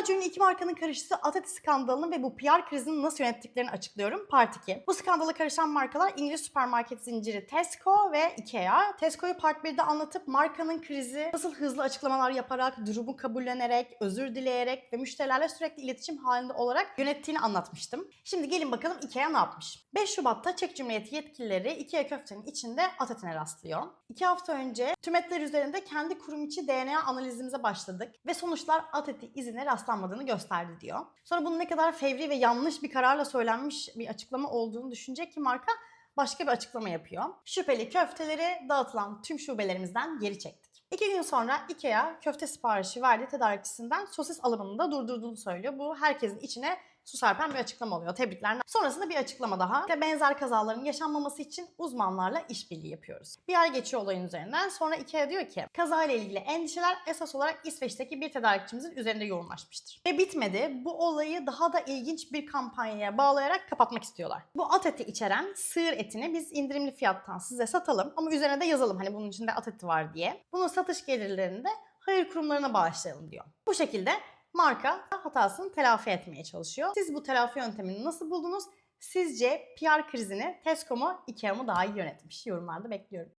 Dünyaca ünlü iki markanın karıştığı at eti skandalını ve bu PR krizini nasıl yönettiklerini açıklıyorum. Part 2. Bu skandala karışan markalar İngiliz süpermarket zinciri Tesco ve Ikea. Tesco'yu Part 1'de anlatıp markanın krizi nasıl hızlı açıklamalar yaparak, durumu kabullenerek, özür dileyerek ve müşterilerle sürekli iletişim halinde olarak yönettiğini anlatmıştım. Şimdi gelin bakalım Ikea ne yapmış? 5 Şubat'ta Çek Cumhuriyeti yetkilileri Ikea köftenin içinde at etine rastlıyor. 2 hafta önce tüm etler üzerinde kendi kurum içi DNA analizimize başladık ve sonuçlar at eti izine rastlanmadığını gösterdi diyor. Sonra bunun ne kadar fevri ve yanlış bir kararla söylenmiş bir açıklama olduğunu düşünecek ki marka başka bir açıklama yapıyor. Şüpheli köfteleri dağıtılan tüm şubelerimizden geri çektik. İki gün sonra IKEA köfte siparişi verdiği tedarikçisinden sosis alımını da durdurduğunu söylüyor. Bu herkesin içine su serpen bir açıklama oluyor. Tebrikler. Sonrasında bir açıklama daha. İşte benzer kazaların yaşanmaması için uzmanlarla işbirliği yapıyoruz. Bir ay geçiyor olayın üzerinden. Sonra IKEA diyor ki kazayla ilgili endişeler esas olarak İsveç'teki bir tedarikçimizin üzerinde yoğunlaşmıştır. Ve bitmedi. Bu olayı daha da ilginç bir kampanyaya bağlayarak kapatmak istiyorlar. Bu at eti içeren sığır etini biz indirimli fiyattan size satalım ama üzerine de yazalım hani bunun içinde at eti var diye. Bunun satış gelirlerini de hayır kurumlarına bağışlayalım diyor. Bu şekilde marka hatasını telafi etmeye çalışıyor. Siz bu telafi yöntemini nasıl buldunuz? Sizce PR krizini Tesco mu, Ikea mı daha iyi yönetmiş? Yorumlarda bekliyorum.